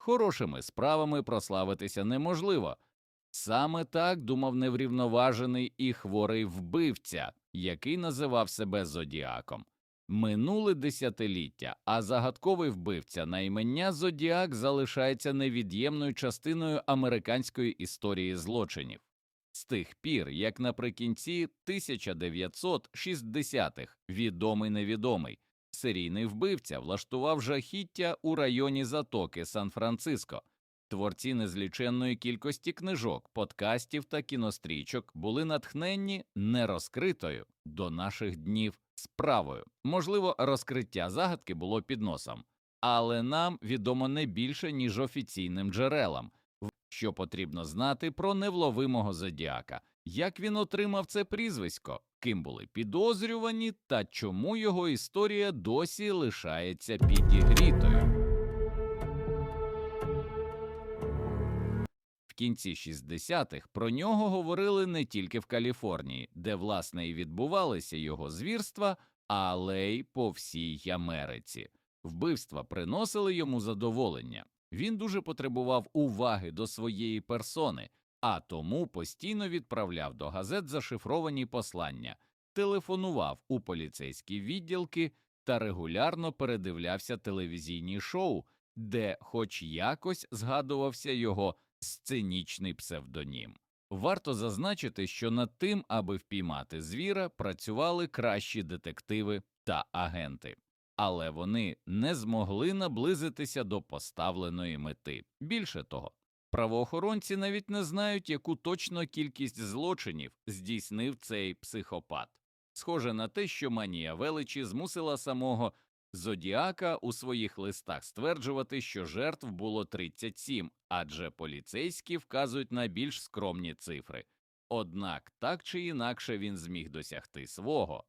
хорошими справами прославитися неможливо. Саме так думав неврівноважений і хворий вбивця, який називав себе Зодіаком. Минули десятиліття, а загадковий вбивця на імення Зодіак залишається невід'ємною частиною американської історії злочинів. З тих пір, як наприкінці 1960-х відомий невідомий серійний вбивця влаштував жахіття у районі Затоки Сан-Франциско. Творці незліченної кількості книжок, подкастів та кінострічок були натхненні нерозкритою до наших днів справою. Можливо, розкриття загадки було під носом, але нам відомо не більше, ніж офіційним джерелам. Що потрібно знати про невловимого зодіака, як він отримав це прізвисько, ким були підозрювані та чому його історія досі лишається підігрітою. В кінці 60-х про нього говорили не тільки в Каліфорнії, де власне і відбувалися його звірства, але й по всій Америці. Вбивства приносили йому задоволення. Він дуже потребував уваги до своєї персони, а тому постійно відправляв до газет зашифровані послання, телефонував у поліцейські відділки та регулярно передивлявся телевізійні шоу, де хоч якось згадувався його сценічний псевдонім. Варто зазначити, що над тим, аби впіймати звіра, працювали кращі детективи та агенти, але вони не змогли наблизитися до поставленої мети. Більше того, правоохоронці навіть не знають, яку точно кількість злочинів здійснив цей психопат. Схоже на те, що манія величі змусила самого Зодіака у своїх листах стверджувати, що жертв було 37, адже поліцейські вказують на більш скромні цифри. Однак так чи інакше він зміг досягти свого.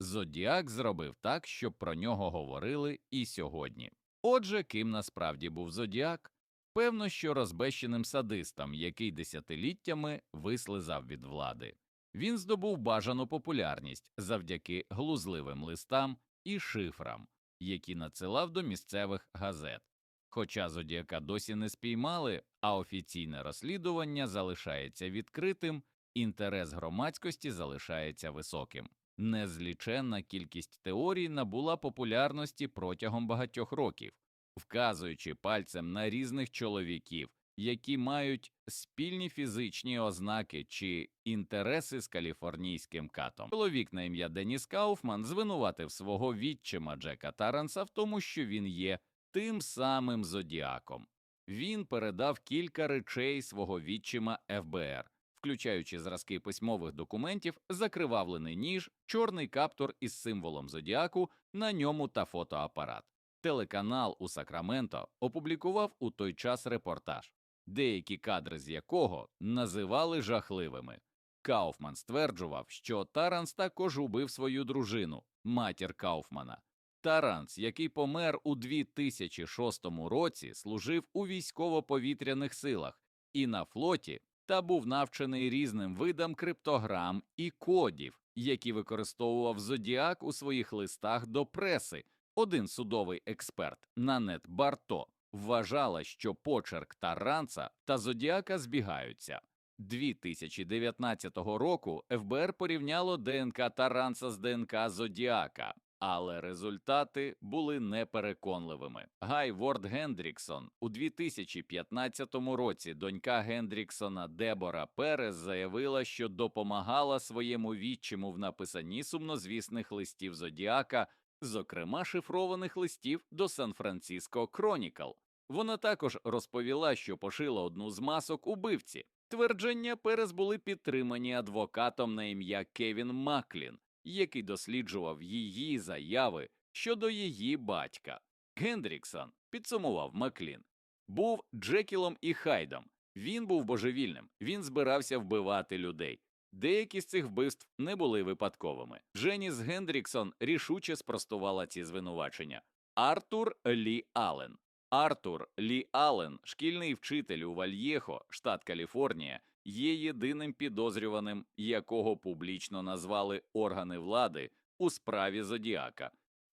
Зодіак зробив так, щоб про нього говорили і сьогодні. Отже, ким насправді був Зодіак? Певно, що розбещеним садистом, який десятиліттями вислизав від влади. Він здобув бажану популярність завдяки глузливим листам і шифрам, які надсилав до місцевих газет. Хоча зодіака досі не спіймали, а офіційне розслідування залишається відкритим, інтерес громадськості залишається високим. Незліченна кількість теорій набула популярності протягом багатьох років, вказуючи пальцем на різних чоловіків, які мають спільні фізичні ознаки чи інтереси з каліфорнійським катом. Чоловік на ім'я Деніс Кауфман звинуватив свого відчима Джека Таранса в тому, що він є тим самим зодіаком. Він передав кілька речей свого відчима ФБР, включаючи зразки письмових документів, закривавлений ніж, чорний каптур із символом зодіаку на ньому та фотоапарат. Телеканал у Сакраменто опублікував у той час репортаж, деякі кадри з якого називали жахливими. Кауфман стверджував, що Таранс також убив свою дружину, матір Кауфмана. Таранс, який помер у 2006 році, служив у військово-повітряних силах і на флоті та був навчений різним видам криптограм і кодів, які використовував Зодіак у своїх листах до преси. Один судовий експерт Нанет Барто вважала, що почерк Таранца та Зодіака збігаються. 2019 року ФБР порівняло ДНК Таранца з ДНК Зодіака, але результати були непереконливими. Гай Ворд Гендріксон у 2015 році донька Гендріксона Дебора Перес заявила, що допомагала своєму відчиму в написанні сумнозвісних листів Зодіака, зокрема шифрованих листів до Сан-Франциско Кронікл. Вона також розповіла, що пошила одну з масок убивці. Твердження Перес були підтримані адвокатом на ім'я Кевін Маклін, який досліджував її заяви щодо її батька. Гендріксон, підсумував Маклін, був Джекілом і Хайдом. Він був божевільним, він збирався вбивати людей. Деякі з цих вбивств не були випадковими. Дженіс Гендріксон рішуче спростувала ці звинувачення. Артур Лі Аллен. Артур Лі Аллен, шкільний вчитель у Вальєхо, штат Каліфорнія, є єдиним підозрюваним, якого публічно назвали органи влади у справі Зодіака.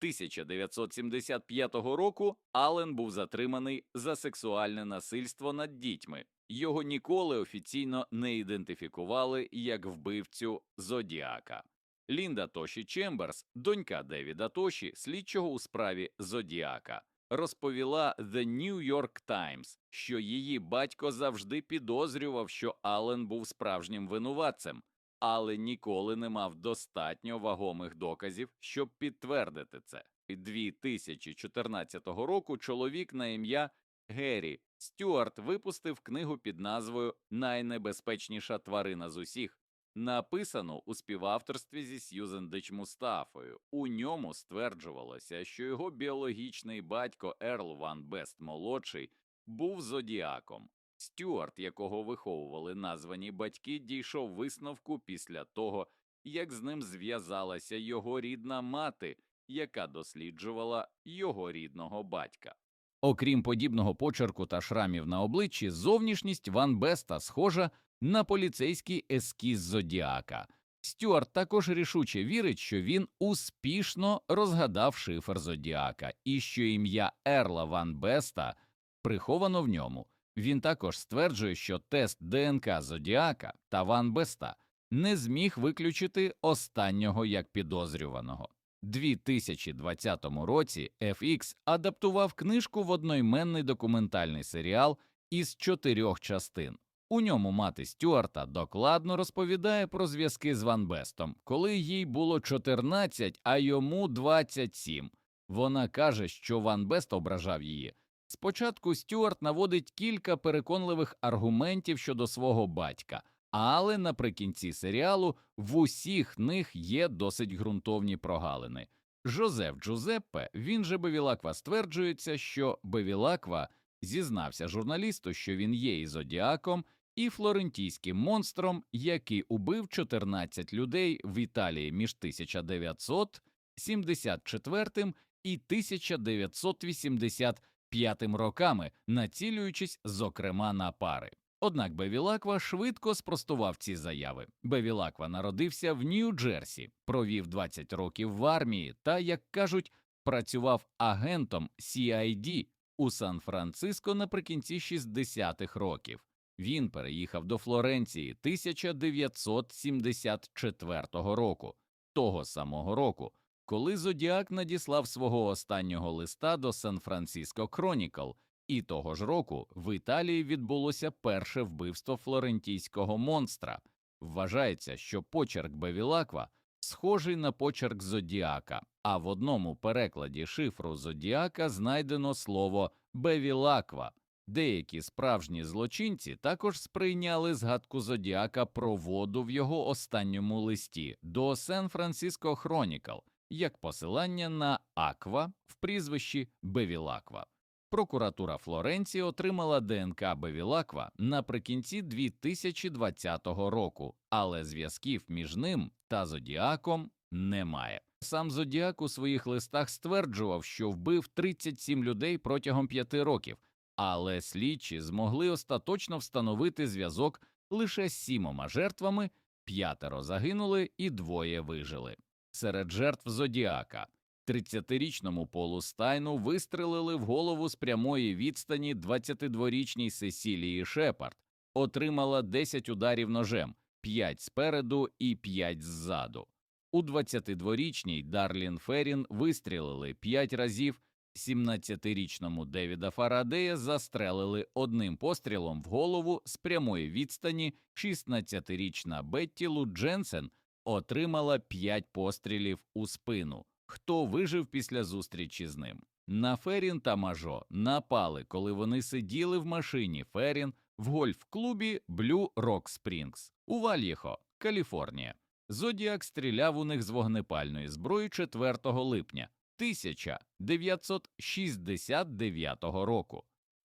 1975 року Аллен був затриманий за сексуальне насильство над дітьми. Його ніколи офіційно не ідентифікували як вбивцю Зодіака. Лінда Тоші Чемберс, донька Девіда Тоші, слідчого у справі Зодіака, розповіла The New York Times, що її батько завжди підозрював, що Аллен був справжнім винуватцем, але ніколи не мав достатньо вагомих доказів, щоб підтвердити це. 2014 року чоловік на ім'я Геррі Стюарт випустив книгу під назвою Найнебезпечніша тварина з усіх, написану у співавторстві зі Сьюзен Дич Мустафою. У ньому стверджувалося, що його біологічний батько Ерл Ван Бест молодший був зодіаком. Стюарт, якого виховували названі батьки, дійшов висновку після того, як з ним зв'язалася його рідна мати, яка досліджувала його рідного батька. Окрім подібного почерку та шрамів на обличчі, зовнішність Ван Беста схожа на поліцейський ескіз Зодіака. Стюарт також рішуче вірить, що він успішно розгадав шифр Зодіака і що ім'я Ерла Ван Беста приховано в ньому. Він також стверджує, що тест ДНК Зодіака та Ван Беста не зміг виключити останнього як підозрюваного. 2020 році FX адаптував книжку в одноіменний документальний серіал із чотирьох частин. У ньому мати Стюарта докладно розповідає про зв'язки з Ван Бестом, коли їй було 14, а йому 27. Вона каже, що Ван Бест ображав її. Спочатку Стюарт наводить кілька переконливих аргументів щодо свого батька, але наприкінці серіалу в усіх них є досить ґрунтовні прогалини. Жозеф Джузеппе, він же Бевілаква, стверджується, що Бевілаква зізнався журналісту, що він є і зодіаком, і флорентійським монстром, який убив 14 людей в Італії між 1974 і 1985 роками, націлюючись, зокрема, на пари. Однак Бевілаква швидко спростував ці заяви. Бевілаква народився в Нью-Джерсі, провів 20 років в армії та, як кажуть, працював агентом CID у Сан-Франциско наприкінці 60-х років. Він переїхав до Флоренції 1974 року, того самого року, коли Зодіак надіслав свого останнього листа до Сан-Франциско Кронікл, і того ж року в Італії відбулося перше вбивство флорентійського монстра. Вважається, що почерк Бевілаква схожий на почерк Зодіака, а в одному перекладі шифру Зодіака знайдено слово Бевілаква. Деякі справжні злочинці також сприйняли згадку Зодіака про воду в його останньому листі до Сан-Франциско Хронікл як посилання на Аква в прізвищі Бевілаква. Прокуратура Флоренції отримала ДНК Бевілаква наприкінці 2020 року, але зв'язків між ним та Зодіаком немає. Сам Зодіак у своїх листах стверджував, що вбив 37 людей протягом п'яти років, але слідчі змогли остаточно встановити зв'язок лише з сімома жертвами, п'ятеро загинули і двоє вижили. Серед жертв Зодіака 30-річному Полу Стайну вистрелили в голову з прямої відстані 22-річній Сесілії Шепард, отримала 10 ударів ножем, 5 спереду і 5 ззаду. У 22-річній Дарлін Феррін вистрілили 5 разів, 17-річному Девіда Фарадея застрелили одним пострілом в голову з прямої відстані, 16-річна Бетті Лу Дженсен отримала 5 пострілів у спину. Хто вижив після зустрічі з ним? На Ферін та Мажо напали, коли вони сиділи в машині Ферін в гольф-клубі Blue Rock Springs у Вальєхо, Каліфорнія. Зодіак стріляв у них з вогнепальної зброї 4 липня 1969 року.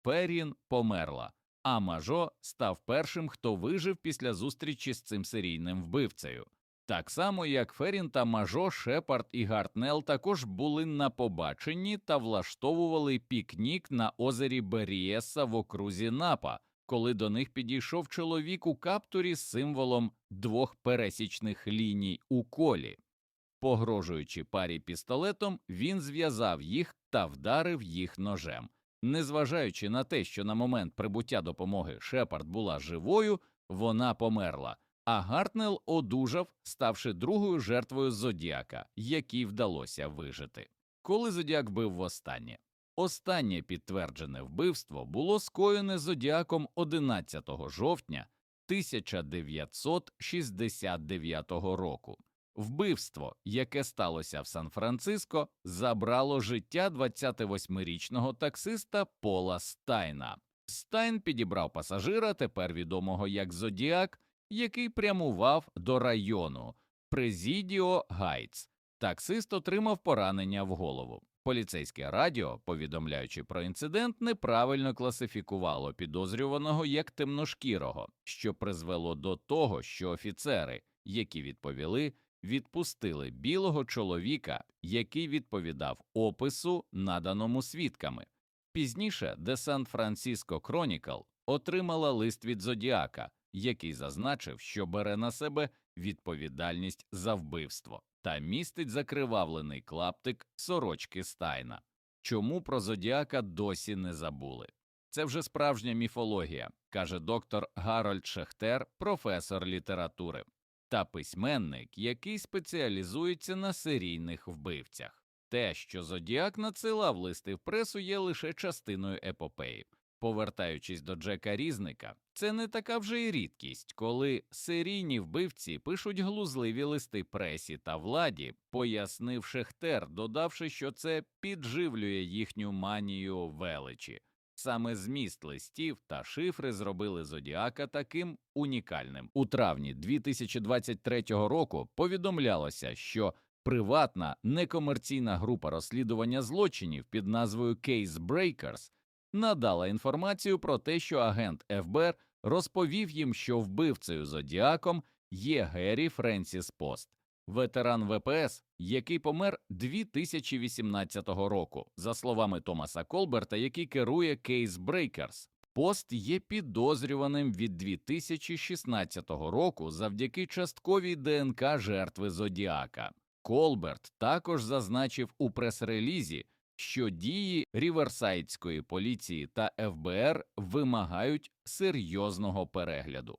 Ферін померла, а Мажо став першим, хто вижив після зустрічі з цим серійним вбивцею. Так само, як Ферін та Мажо, Шепард і Гартнел також були на побаченні та влаштовували пікнік на озері Берієса в окрузі Напа, коли до них підійшов чоловік у каптурі з символом двох пересічних ліній у колі. Погрожуючи парі пістолетом, він зв'язав їх та вдарив їх ножем. Незважаючи на те, що на момент прибуття допомоги Шепард була живою, вона померла, а Гартнел одужав, ставши другою жертвою Зодіака, якій вдалося вижити. Коли Зодіак вбив востаннє? Останнє підтверджене вбивство було скоєне Зодіаком 11 жовтня 1969 року. Вбивство, яке сталося в Сан-Франциско, забрало життя 28-річного таксиста Пола Стайна. Стайн підібрав пасажира, тепер відомого як Зодіак, який прямував до району Президіо Гайтс. Таксист отримав поранення в голову. Поліцейське радіо, повідомляючи про інцидент, неправильно класифікувало підозрюваного як темношкірого, що призвело до того, що офіцери, які відповіли, відпустили білого чоловіка, який відповідав опису, наданому свідками. Пізніше San Francisco Chronicle отримала лист від Зодіака, який зазначив, що бере на себе відповідальність за вбивство та містить закривавлений клаптик сорочки Стайна. Чому про Зодіака досі не забули? Це вже справжня міфологія, каже доктор Гарольд Шехтер, професор літератури та письменник, який спеціалізується на серійних вбивцях. Те, що Зодіак надсилав листи в пресу, є лише частиною епопеї. Повертаючись до Джека Різника, це не така вже й рідкість, коли серійні вбивці пишуть глузливі листи пресі та владі, пояснив Шехтер, додавши, що це підживлює їхню манію величі. Саме зміст листів та шифри зробили Зодіака таким унікальним. У травні 2023 року повідомлялося, що приватна некомерційна група розслідування злочинів під назвою Case Breakers надала інформацію про те, що агент ФБР розповів їм, що вбивцею Зодіаком є Геррі Френсіс Пост, ветеран ВПС, який помер 2018 року, за словами Томаса Колберта, який керує Case Breakers. Пост є підозрюваним від 2016 року завдяки частковій ДНК жертви Зодіака. Колберт також зазначив у прес-релізі, що дії ріверсайдської поліції та ФБР вимагають серйозного перегляду.